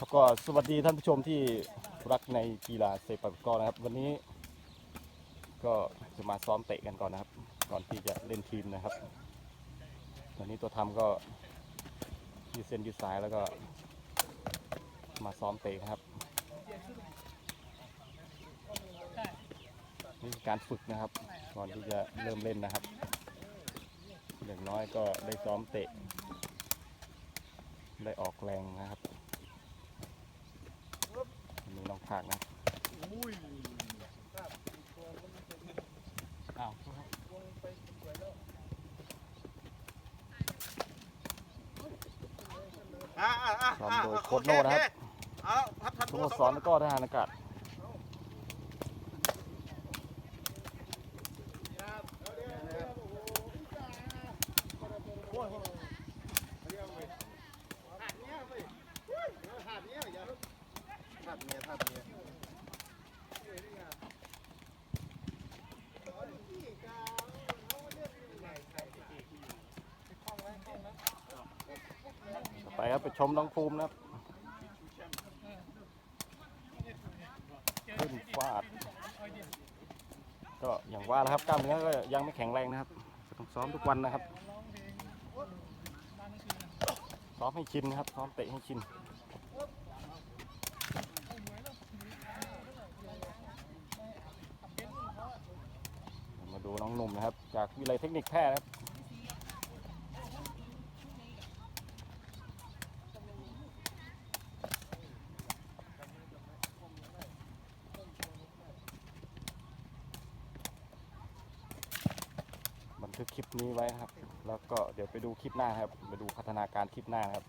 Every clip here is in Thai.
ครับก็สวัสดีท่านผู้ชมที่รักในกีฬาเซปักกอนะครับ วันนี้ ก็จะมาซ้อมเตะกันก่อนนะครับ ก่อนที่จะเล่นทีมนะครับ วันนี้ตัวทำก็ยืดเส้นยืดสายแล้วก็ มาซ้อมเตะครับ นี่การฝึกนะครับ ก่อนที่จะเริ่มเล่นนะครับอย่างน้อยก็ได้ซ้อมเตะ ได้ออกแรงนะครับ อันนี้น้องภาคนะอ้าวอ่าอ่าอ่าซ้อมโดยโค้ชโน่นะครับเอาทับทับสโมสรแล้วก็ทหารอากาศ เมียทับเมียไปครับ ไปชมน้องภูมินะครับขึ้นฟาด ก็อย่างว่าแล้วครับกล้ามเนื้อก็ยังไม่แข็งแรงนะครับต้องซ้อมทุกวันนะครับ ซ้อมให้ชินนะครับ ซ้อมเตะให้ชิน ดูน้องหนุ่มนะครับ จากวิเลยเทคนิคแพทย์นะครับบันทึกคลิปนี้ไว้ครับ แล้วก็เดี๋ยวไปดูคลิปหน้าครับ ไปดูพัฒนาการคลิปหน้าครับ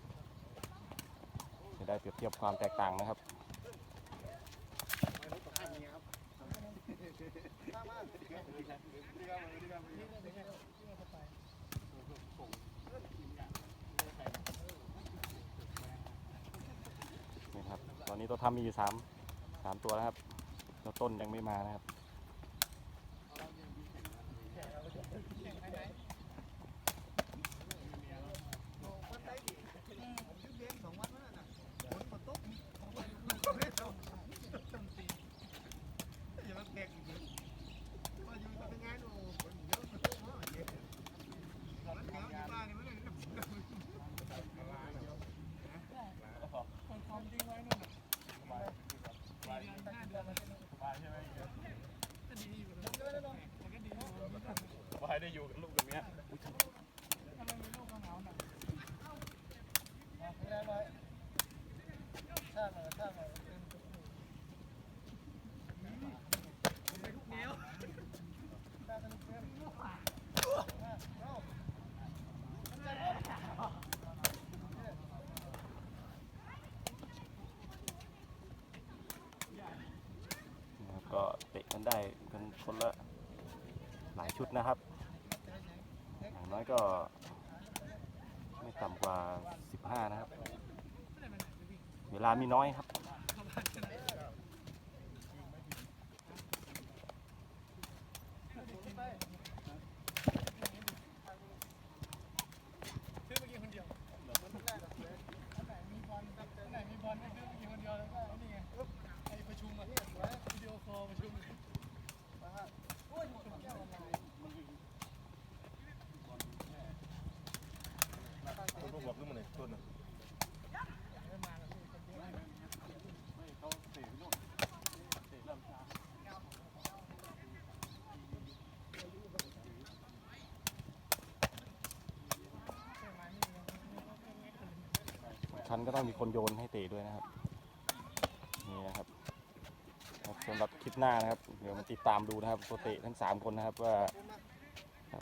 จะได้เปรียบเทียบความแตกต่างนะครับ นี่ครับ ตอนนี้ตัวทำมีอยู่สามสามตัวแล้วครับ ตัวต้นยังไม่มานะครับ ว่า ให้ได้อยู่กับลูกกับเมียก็เตะกันได้กันคนละ หลายชุดนะครับ อย่างน้อยก็ไม่ต่ำกว่า 15 นะครับ เวลามีน้อยครับไปเมื่อกี้คนเดียวอันไหนมีบอลอันไหนมีบอลก็ซื้อเมื่อกี้คนเดียวแล้วก็นี่ไงไอประชุมอะวิดีโอคอลประชุม ต้นหัวขึ้นมาเลย ต้นน่ะชั้นก็ต้องมีคนโยนให้เตะด้วยนะครับ นี่นะครับครับสำหรับคลิปหน้านะครับ เดี๋ยวมาติดตามดูนะครับตัวเตะทั้ง 3 คนนะครับว่า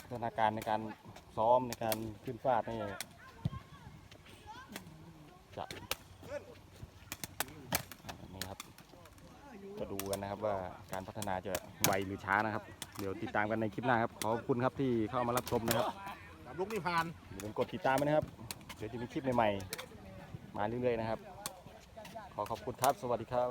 พัฒนาการในการซ้อมในการขึ้นฟาดนี่ จะนี่ครับจะดูกันนะครับว่าการพัฒนาจะไวหรือช้านะครับ เดี๋ยวติดตามกันในคลิปหน้าครับ ขอบคุณครับที่เข้ามารับชมนะครับกับลูกนี่ผ่านอย่าลืมกดติดตามไว้นะครับ เดี๋ยวจะมีคลิปใหม่ๆ มาเรื่อยๆนะครับ ขอขอบคุณครับ สวัสดีครับ